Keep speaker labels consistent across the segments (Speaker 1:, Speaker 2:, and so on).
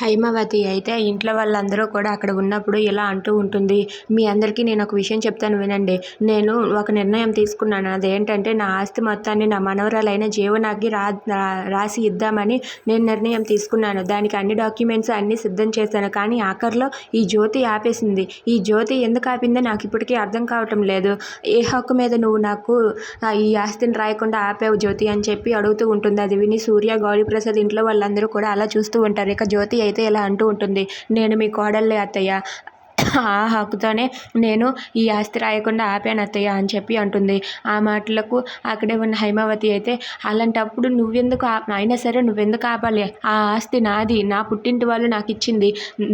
Speaker 1: హైమావతి అయితే ఇంట్లో వాళ్ళందరూ కూడా అక్కడ ఉన్నప్పుడు ఇలా అంటూ ఉంటుంది. మీ అందరికీ నేను ఒక విషయం చెప్తాను వినండి. నేను ఒక నిర్ణయం తీసుకున్నాను. అదేంటంటే నా ఆస్తి మొత్తాన్ని నా మనవరాలైన జీవనాకి రా రాసి ఇద్దామని నేను నిర్ణయం తీసుకున్నాను. దానికి అన్ని డాక్యుమెంట్స్ అన్నీ సిద్ధం చేశాను. కానీ ఆఖరిలో ఈ జ్యోతి ఆపేసింది. ఈ జ్యోతి ఎందుకు ఆపిందో నాకు ఇప్పటికీ అర్థం కావటం లేదు. ఏ హక్కు మీద నువ్వు నాకు ఈ ఆస్తిని రాయకుండా ఆపావు జ్యోతి అని చెప్పి అడుగుతూ ఉంటుంది. అది విని సూర్య గౌరీప్రసాద్ ఇంట్లో వాళ్ళందరూ కూడా అలా చూస్తూ ఉంటారు. ఇక జ్యోతి అయితే ఇలా అంటూ ఉంటుంది. నేను మీ కోడళ్ళే అత్తయ్య. ఆ హక్కుతోనే నేను ఈ ఆస్తి రాయకుండా ఆపాను అత్తయ్య అని చెప్పి అంటుంది. ఆ మాటలకు అక్కడే ఉన్న హైమావతి అయితే అలాంటప్పుడు నువ్వెందుకు అయినా సరే నువ్వెందుకు ఆపాలి? ఆ ఆస్తి నాది. నా పుట్టింటి వాళ్ళు నాకు ఇచ్చింది.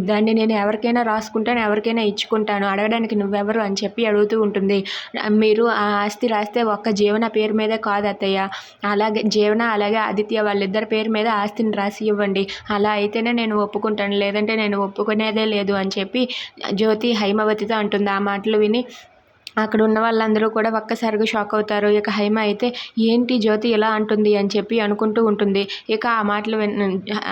Speaker 1: దాన్ని నేను ఎవరికైనా రాసుకుంటాను ఎవరికైనా ఇచ్చుకుంటాను. అడగడానికి నువ్వెవరు? అని చెప్పి అడుగుతూ ఉంటుంది. మీరు ఆ ఆస్తి రాస్తే ఒక్క జీవన పేరు మీదే కాదు అత్తయ్య. అలాగే జీవన అలాగే ఆదిత్య వాళ్ళిద్దరి పేరు మీద ఆస్తిని రాసి ఇవ్వండి. అలా అయితేనే నేను ఒప్పుకుంటాను. లేదంటే నేను ఒప్పుకునేదే లేదు అని చెప్పి జ్యోతి హైమవతితో అంటుంది. ఆ మాటలు విని అక్కడ ఉన్న వాళ్ళందరూ కూడా ఒక్కసారిగా షాక్ అవుతారు. ఇక హైమ అయితే ఏంటి జ్యోతి ఎలా అంటుంది? అని చెప్పి అనుకుంటూ ఉంటుంది. ఇక ఆ మాటలు విన్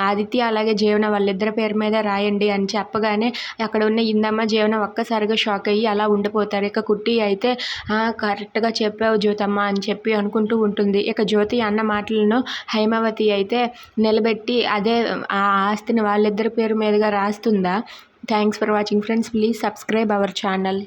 Speaker 1: ఆదిత్య అలాగే జీవన వాళ్ళిద్దరి పేరు మీద రాయండి అని చెప్పగానే అక్కడ ఉన్న ఇందమ్మ జీవన ఒక్కసారిగా షాక్ అయ్యి అలా ఉండిపోతారు. ఇక కుట్టి అయితే కరెక్ట్గా చెప్పావు జ్యోతమ్మ అని చెప్పి అనుకుంటూ ఉంటుంది. ఇక జ్యోతి అన్న మాటలను హైమావతి అయితే నిలబెట్టి అదే ఆ ఆస్తిని వాళ్ళిద్దరి పేరు మీదుగా రాస్తుందా? thanks for watching friends please subscribe our channel